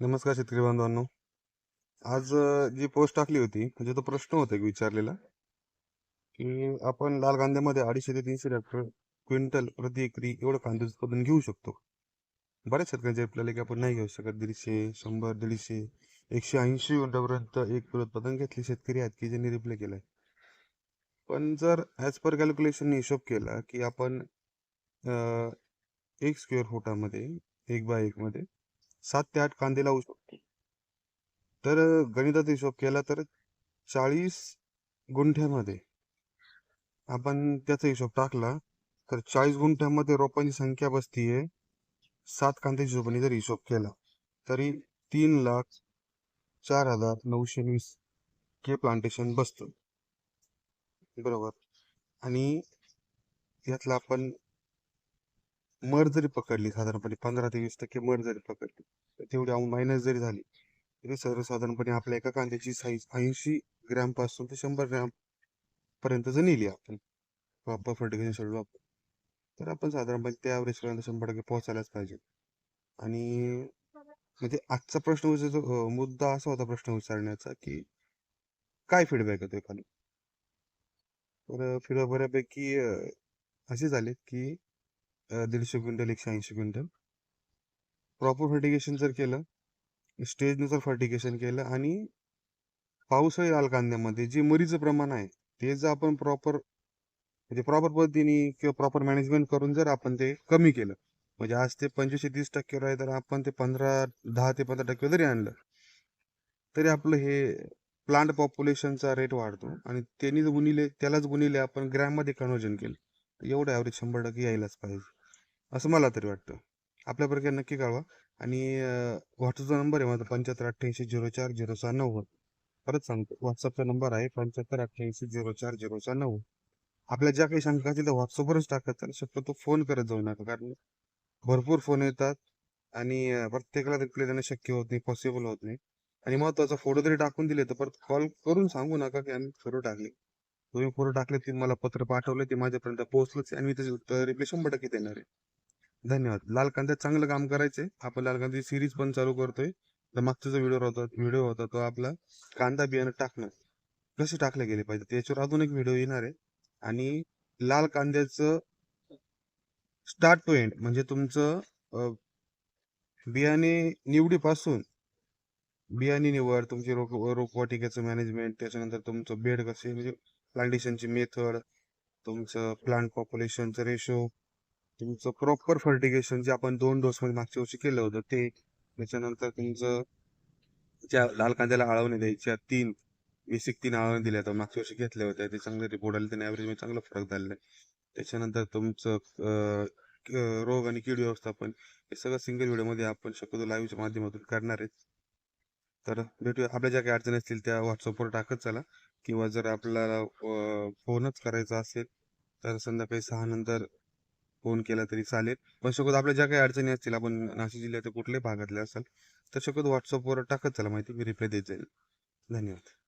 नमस्कार शेतकरी बांधवांनो. आज जी पोस्ट टाकली होती म्हणजे तो प्रश्न होता एक विचारलेला की आपण लाल कांद्यामध्ये अडीचशे ते तीनशे डॉक्टर क्विंटल प्रति एकरी एवढं कांद्याचं उत्पादन घेऊ शकतो. बऱ्याच शेतकऱ्यांचे आपल्याला की आपण नाही घेऊ शकत. दीडशे शंभर दीडशे एकशे ऐंशी क्विंटलपर्यंत एक किलो उत्पादन घेतले शेतकरी आहेत की ज्यांनी रिप्लाय केलाय. पण जर ॲज पर कॅल्क्युलेशनने हिशोब केला की आपण एक स्क्वेअर फुटामध्ये एक बाय एकमध्ये सात ते आठ कांदे लावू शकतो. तर गणिताचा हिशोब केला तर चाळीस गुंठ्यामध्ये आपण त्याचा हिशोब टाकला तर चाळीस गुंठ्यामध्ये रोपांची संख्या बसतीये सात कांद्याच्या हिशोबाने जर हिशोब केला तरी तीन लाख चार हजार नऊशे वीस के प्लांटेशन बसतं. बरोबर? आणि यातला आपण मर जरी पकडली साधारणपणे पंधरा ते वीस टक्के मर जरी पकडली तेवढी तेवढी मायनस जरी झाली तरी सर्वसाधारणपणे आपल्या एका कांद्याची साईज ऐंशी ग्रॅमपासून ते शंभर ग्रॅम पर्यंत जर नेली आपण. प्रॉपर फर्टिलायझर शेड्यूल वापरून. तर आपण साधारणपणे त्या ॲव्हरेज पर्यंत शंभर टक्के पोहोचायलाच पाहिजे. आणि म्हणजे आजचा प्रश्न विचारतो मुद्दा असा होता प्रश्न विचारण्याचा की काय फीडबॅक येतोय खाली? तर फीडबॅक बऱ्यापैकी असे झाले की दीडशे क्विंटल एकशे ऐंशी क्विंटल प्रॉपर फर्टिगेशन जर केलं स्टेजनुसार फर्टिगेशन केलं आणि पावसाळी लाल कांद्यामध्ये जे मरीचं प्रमाण आहे ते जर आपण प्रॉपर म्हणजे प्रॉपर पद्धतीने किंवा प्रॉपर मॅनेजमेंट करून जर आपण ते कमी केलं म्हणजे आज ते पंचवीसशे तीस टक्केवर आहे तर आपण ते पंधरा दहा ते पंधरा टक्के जरी आणलं तरी आपलं हे प्लांट पॉप्युलेशनचा रेट वाढतो आणि त्यांनी जर गुणिले त्यालाच गुणिले आपण ग्रॅममध्ये कन्वर्जन केलं एवढं ॲव्हरेज शंभर टक्के यायलाच पाहिजे असं मला तरी वाटतं. आपल्या प्रकारे नक्की कळवा. आणि व्हॉट्सअपचा नंबर आहे माझा पंच्याहत्तर अठ्ठ्याऐंशी झिरो चार झिरो सहा नव्वद. परत सांगतो व्हॉट्सअपचा नंबर आहे पंच्याहत्तर अठ्ठ्याऐंशी झिरो चार झिरो सहा नव्वद. आपल्या ज्या काही शंका असतील त्या व्हॉट्सअपवरच टाकत तर शक्यतो फोन करत जाऊ नका कारण भरपूर फोन येतात आणि प्रत्येकाला रिप्लाय देणं शक्य होत नाही पॉसिबल होत नाही. आणि महत्त्वाचा फोटो जरी टाकून दिले तर परत कॉल करून सांगू नका की आम्ही फोटो टाकले. तुम्ही फोटो टाकले ते मला पत्र पाठवले ते माझ्यापर्यंत पोहोचलंच आणि मी त्याचे रिप्लाय शंभर टक्के देणार आहे. धन्यवाद. लाल कांद्यात चांगलं काम करायचंय आपण लाल कांद्याची सिरीज पण चालू करतोय. तर मागचा जो व्हिडिओ होता व्हिडिओ होता तो आपला कांदा बियाणं टाकणं. कसे टाकले गेले पाहिजे? त्याच्यावर अजून एक व्हिडिओ येणार आहे. आणि लाल कांद्याचं स्टार्ट टू एंड म्हणजे तुमचं बियाणे निवडीपासून बियाणे निवड तुमची रोप रोपवाटिकेचं मॅनेजमेंट त्याच्यानंतर तुमचं बेड कसे म्हणजे प्लांटेशनची मेथड तुमचं प्लांट पॉप्युलेशनचं रेशो तुमचं प्रॉपर फर्टिगेशन जे आपण दोन डोस मध्ये मागच्या वर्षी केलं होतं ते त्याच्यानंतर तुमचं ज्या लाल कांद्याला आळवणे द्यायच्या तीन बेसिक तीन आळवणे दिल्या होत्या मागच्या वर्षी घेतल्या होत्या. ते चांगले रिपोर्ट आले त्याने ॲव्हरेजमध्ये चांगला फरक झालेला आहे त्याच्यानंतर तुमचं रोग आणि कीड व्यवस्थापन हे सगळं सिंगल व्हिडिओमध्ये आपण शक्यतो लाईव्हच्या माध्यमातून करणार आहेत तर भेटूया. आपल्या ज्या काही अडचणी असतील त्या व्हॉट्सअपवर टाकत चला. किंवा जर आपल्याला फोनच करायचा असेल तर संध्याकाळी सहा नंतर फोन केला तरी चालेल. पण शकत आपल्या ज्या काही अडचणी असतील आपण नाशिक जिल्ह्याच्या कुठल्याही भागातल्या असाल तर शकत व्हॉट्सअपवर टाकत चला माहिती मी रिप्लाय देत जाईल. धन्यवाद.